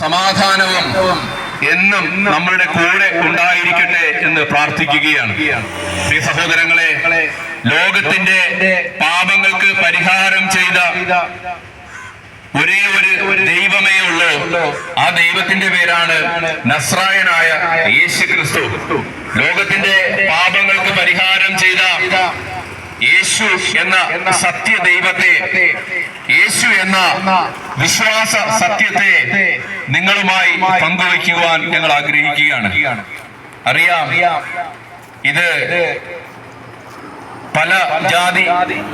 സമാധാനവും എന്നും നമ്മളുടെ കൂടെ ഉണ്ടായിരിക്കട്ടെ എന്ന് പ്രാർത്ഥിക്കുകയാണ്. പ്രിയ സഹോദരങ്ങളെ ലോകത്തിന്റെ പാപങ്ങൾക്ക് പരിഹാരം ചെയ്ത ഒരേ ഒരു ദൈവമേ ഉള്ളൂ. ആ ദൈവത്തിന്റെ പേരാണ് നസ്രായനായ യേശു ക്രിസ്തു ലോകത്തിന്റെ പാപങ്ങൾക്ക് പരിഹാരം ചെയ്ത യേശു എന്ന സത്യ ദൈവത്തെ യേശു എന്ന വിശ്വാസ സത്യത്തെ നിങ്ങളുമായി പങ്കുവയ്ക്കുവാൻ ഞങ്ങൾ ആഗ്രഹിക്കുകയാണ്. അറിയാം ഇത് പല ജാതി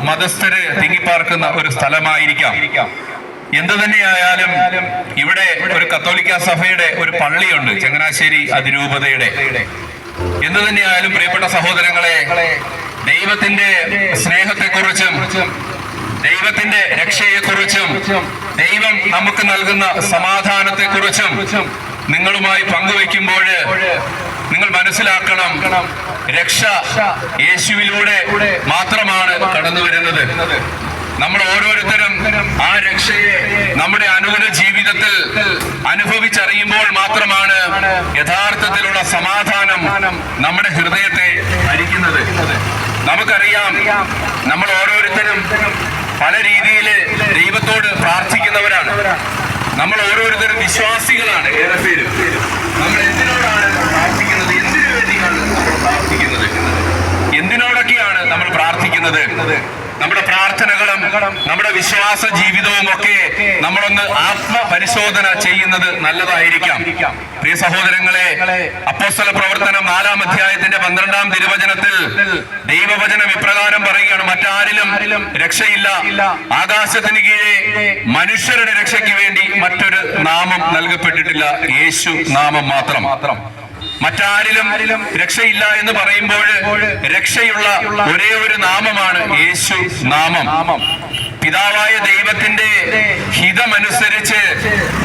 മതസ്ഥര് തിങ്ങിപ്പാർക്കുന്ന ഒരു സ്ഥലമായിരിക്കാം. എന്തു തന്നെയായാലും ഇവിടെ ഒരു കത്തോലിക്ക സഭയുടെ ഒരു പള്ളിയുണ്ട് ചങ്ങനാശ്ശേരി അതിരൂപതയുടെ. എന്തു തന്നെയായാലും പ്രിയപ്പെട്ട സഹോദരങ്ങളെ ദൈവത്തിന്റെ സ്നേഹത്തെക്കുറിച്ചും ദൈവത്തിന്റെ രക്ഷയെക്കുറിച്ചും ദൈവം നമുക്ക് നൽകുന്ന സമാധാനത്തെക്കുറിച്ചും നിങ്ങളുമായി പങ്കുവെക്കുമ്പോൾ നിങ്ങൾ മനസ്സിലാക്കണം. രക്ഷ യേശുവിലൂടെ മാത്രമാണ് കടന്നു വരുന്നത്. നമ്മൾ ഓരോരുത്തരും ആ രക്ഷയെ നമ്മുടെ അനുദിന ജീവിതത്തിൽ അനുഭവിച്ചറിയുമ്പോൾ മാത്രമാണ് യഥാർത്ഥത്തിലുള്ള സമാധാനം നമ്മുടെ ഹൃദയത്തെ ഭരിക്കുന്നത്. നമുക്കറിയാം നമ്മൾ ഓരോരുത്തരും പല രീതിയിൽ ദൈവത്തോട് പ്രാർത്ഥിക്കുന്നവരാണ്. നമ്മൾ ഓരോരുത്തരും വിശ്വാസികളാണ് ഏറെ പേരും. നമ്മൾ എന്തിനോടാണ് പ്രാർത്ഥിക്കുന്നത്? എന്തിനു വേണ്ടിയാണ് നമ്മൾ പ്രാർത്ഥിക്കുന്നത്? എന്തിനോടൊക്കെയാണ് നമ്മൾ പ്രാർത്ഥിക്കുന്നത്? നമ്മുടെ പ്രാർത്ഥനകളും നമ്മുടെ വിശ്വാസ ജീവിതവും ഒക്കെ നമ്മളൊന്ന് ആത്മപരിശോധന ചെയ്യുന്നത് നല്ലതായിരിക്കാം. പ്രിയ സഹോദരങ്ങളെ അപ്പോസ്തല പ്രവർത്തനം നാലാം അധ്യായത്തിന്റെ പന്ത്രണ്ടാം തിരുവചനത്തിൽ ദൈവവചന വിപ്രകാരം പറയുകയാണ് മറ്റാരിലും രക്ഷയില്ല. ആകാശത്തിന് കീഴെ മനുഷ്യരുടെ രക്ഷയ്ക്ക് വേണ്ടി മറ്റൊരു നാമം നൽകപ്പെട്ടിട്ടില്ല. യേശു നാമം മാത്രം മാത്രം. മറ്റാരിലും രക്ഷയില്ല എന്ന് പറയുമ്പോൾ രക്ഷയുള്ള ഒരേ ഒരു നാമമാണ് യേശു നാമം. പിതാവായ ദൈവത്തിന്റെ ഹിതമനുസരിച്ച്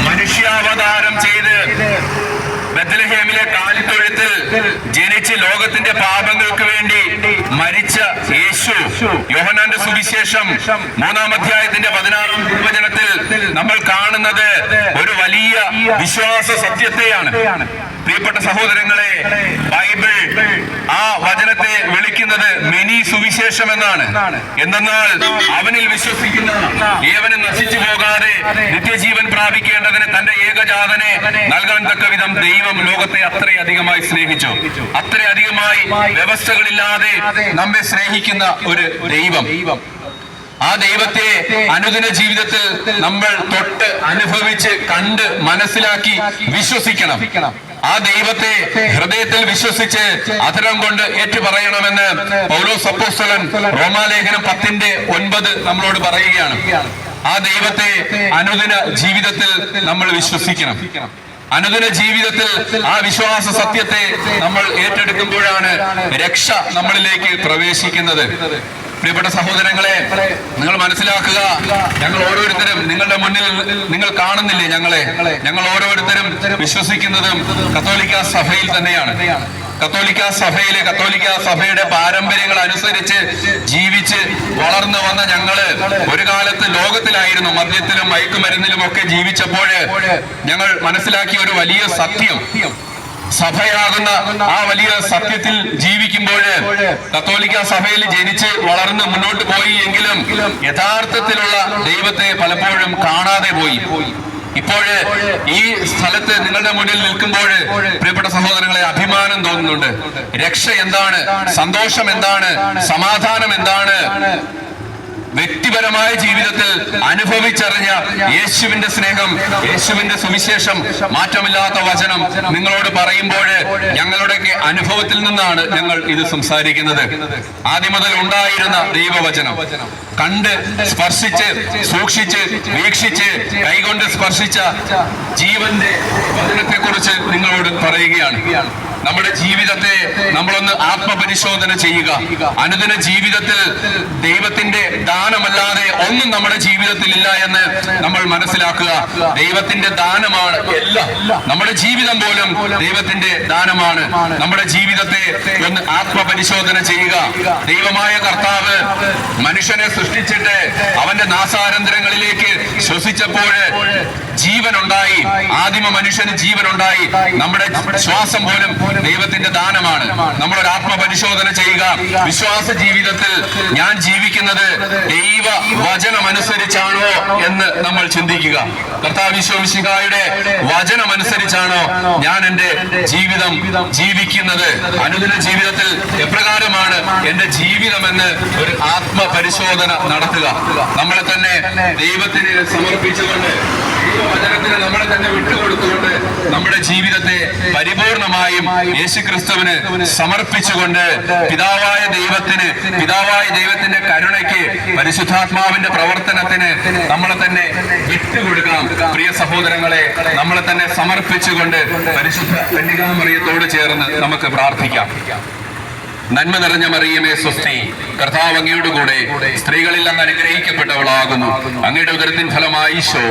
മനുഷ്യാവതാരം ചെയ്ത് ബethlehem-ലെ കാലിത്തൊഴുത്തിൽ ജനിച്ച് ലോകത്തിന്റെ പാപങ്ങൾക്ക് വേണ്ടി മരിച്ച യേശു. യോഹനാന്റെ സുവിശേഷം മൂന്നാം അധ്യായത്തിന്റെ പതിനാറാം നിർവചനത്തിൽ നമ്മൾ കാണുന്നത് ഒരു വലിയ വിശ്വാസ സത്യത്തെയാണ്. പ്രിയപ്പെട്ട സഹോദരങ്ങളെ ബൈബിൾ ആ വചനത്തെ വിളിക്കുന്നത് മിനി സുവിശേഷം എന്നാണ് എന്തെന്നാൽ അവനിൽ വിശ്വസിക്കുന്ന ഏവനും നശിച്ചു പോകാതെ നിത്യജീവൻ പ്രാപിക്കേണ്ടതിന് തന്റെ ഏകജാതനെ നൽകാൻ തക്ക വിധം ദൈവം ലോകത്തെ അത്രയധികമായി സ്നേഹിച്ചു. അത്രയധികമായി വ്യവസ്ഥകളില്ലാതെ നമ്മെ സ്നേഹിക്കുന്ന ഒരു ദൈവം. ആ ദൈവത്തെ അനുദിന ജീവിതത്തിൽ നമ്മൾ തൊട്ട് അനുഭവിച്ച് കണ്ട് മനസ്സിലാക്കി വിശ്വസിക്കണം. ആ ദൈവത്തെ ഹൃദയത്തിൽ വിശ്വസിച്ച് അധരം കൊണ്ട് ഏറ്റുപറയണമെന്ന് പൗലോസ് അപ്പോസ്തലൻ റോമാലേഖനം പത്തിന്റെ ഒൻപത് നമ്മളോട് പറയുകയാണ്. ആ ദൈവത്തെ അനുദിന ജീവിതത്തിൽ നമ്മൾ വിശ്വസിക്കണം. അനുദിന ജീവിതത്തിൽ ആ വിശ്വാസ സത്യത്തെ നമ്മൾ ഏറ്റെടുക്കുമ്പോഴാണ് രക്ഷ നമ്മളിലേക്ക് പ്രവേശിക്കുന്നത്. പ്രിയപ്പെട്ട സഹോദരങ്ങളെ നിങ്ങൾ മനസ്സിലാക്കുക ഞങ്ങൾ ഓരോരുത്തരും നിങ്ങളുടെ മുന്നിൽ നിങ്ങൾ കാണുന്നില്ലേ ഞങ്ങളെ? ഞങ്ങൾ ഓരോരുത്തരും വിശ്വസിക്കുന്നതും കത്തോലിക്ക സഭയിൽ തന്നെയാണ്. കത്തോലിക്ക സഭയിലെ കത്തോലിക്ക സഭയുടെ പാരമ്പര്യങ്ങൾ അനുസരിച്ച് ജീവിച്ച് വളർന്നു വന്ന ഞങ്ങൾ ഒരു കാലത്ത് ലോകത്തിലായിരുന്നു. മദ്യത്തിലും മയക്കുമരുന്നിലും ഒക്കെ ജീവിച്ചപ്പോൾ ഞങ്ങൾ മനസ്സിലാക്കിയ ഒരു വലിയ സത്യം. സഭയാകുന്ന ആ വലിയ സത്യത്തിൽ ജീവിക്കുമ്പോൾ കത്തോലിക്ക സഭയിൽ ജനിച്ച് വളർന്ന് മുന്നോട്ട് പോയി എങ്കിലും യഥാർത്ഥത്തിലുള്ള ദൈവത്തെ പലപ്പോഴും കാണാതെ പോയി. ഇപ്പോഴ് ഈ സ്ഥലത്ത് നിങ്ങളുടെ മുന്നിൽ നിൽക്കുമ്പോൾ പ്രിയപ്പെട്ട സഹോദരങ്ങളെ അഭിമാനം തോന്നുന്നുണ്ട്. രക്ഷ എന്താണ്? സന്തോഷം എന്താണ്? സമാധാനം എന്താണ്? വ്യക്തിപരമായ ജീവിതത്തിൽ അനുഭവിച്ചറിഞ്ഞ യേശുവിന്റെ സ്നേഹം യേശുവിന്റെ സുവിശേഷം മാറ്റമില്ലാത്ത വചനം നിങ്ങളോട് പറയുമ്പോൾ ഞങ്ങളുടെ അനുഭവത്തിൽ നിന്നാണ് ഞങ്ങൾ ഇത് സംസാരിക്കുന്നത്. ആദ്യം മുതൽ ഉണ്ടായിരുന്ന ദൈവവചനം. കണ്ട് സ്പർശിച്ച് സൂക്ഷിച്ച് വീക്ഷിച്ച് കൈകൊണ്ട് സ്പർശിച്ച ജീവന്റെ വചനത്തെ കുറിച്ച് നിങ്ങളോട് പറയുകയാണ്. നമ്മുടെ ജീവിതത്തെ നമ്മളൊന്ന് ആത്മപരിശോധന ചെയ്യുക. അനുദിന ജീവിതത്തിൽ ദൈവത്തിന്റെ ദാനമല്ലാതെ ഒന്നും നമ്മുടെ ജീവിതത്തിൽ ഇല്ല എന്ന് നമ്മൾ മനസ്സിലാക്കുക. ദൈവത്തിന്റെ ദാനമാണ് എല്ലാം. നമ്മുടെ ജീവിതം പോലും ദൈവത്തിന്റെ ദാനമാണ്. നമ്മുടെ ജീവിതത്തെ ഒന്ന് ആത്മപരിശോധന ചെയ്യുക. ദൈവമായ കർത്താവ് മനുഷ്യനെ സൃഷ്ടിച്ചിട്ട് അവന്റെ നാസാരന്തരങ്ങളിലേക്ക് ശ്വസിച്ചപ്പോൾ ജീവനുണ്ടായി. ആദിമ മനുഷ്യന് ജീവനുണ്ടായി. നമ്മുടെ ശ്വാസം പോലും ദൈവത്തിന്റെ ദാനമാണ്. നമ്മളൊരു ആത്മപരിശോധന ചെയ്യുക. വിശ്വാസ ജീവിതത്തിൽ ഞാൻ ജീവിക്കുന്നത് ദൈവ വചനമനുസരിച്ചാണോ എന്ന് നമ്മൾ ചിന്തിക്കുക. കർത്താവ് വിശ്വമിശിഹായുടെ വചനമനുസരിച്ചാണോ ഞാൻ എന്റെ ജീവിതം ജീവിക്കുന്നത്? അനുദിന ജീവിതത്തിൽ എപ്രകാരമാണ് എന്റെ ജീവിതമെന്ന് ഒരു ആത്മപരിശോധന നടത്തുക. നമ്മളെ തന്നെ ദൈവത്തിന് സമർപ്പിച്ചുകൊണ്ട് ദൈവവചനത്തിന് നമ്മളെ തന്നെ വിട്ടുകൊടുത്തുകൊണ്ട് നമ്മുടെ ജീവിതത്തെ പരിപൂർണമായും യേശുക്രിസ്തുവിന് സമർപ്പിച്ചുകൊണ്ട് പിതാവായ ദൈവത്തിന് പിതാവായ ദൈവത്തിന്റെ കരുണയ്ക്ക് പരിശുദ്ധാത്മാവിന്റെ പ്രവർത്തനത്തിന് നമ്മളെ തന്നെ വിട്ടുകൊടുക്കാം പ്രിയ സഹോദരങ്ങളെ നമ്മളെ തന്നെ സമർപ്പിച്ചുകൊണ്ട് പരിശുദ്ധ കന്യകാമറിയത്തോട് ചേർന്ന് നമുക്ക് പ്രാർത്ഥിക്കാം. നന്മ നിറഞ്ഞ മറിയമേ സ്വസ്തി കർത്താവ് അങ്ങയുടെ കൂടെ സ്ത്രീകളിൽ അങ്ങ് അനുഗ്രഹിക്കപ്പെട്ടവളാകുന്നു. അങ്ങയുടെ ഉദരത്തിൻ ഫലമായി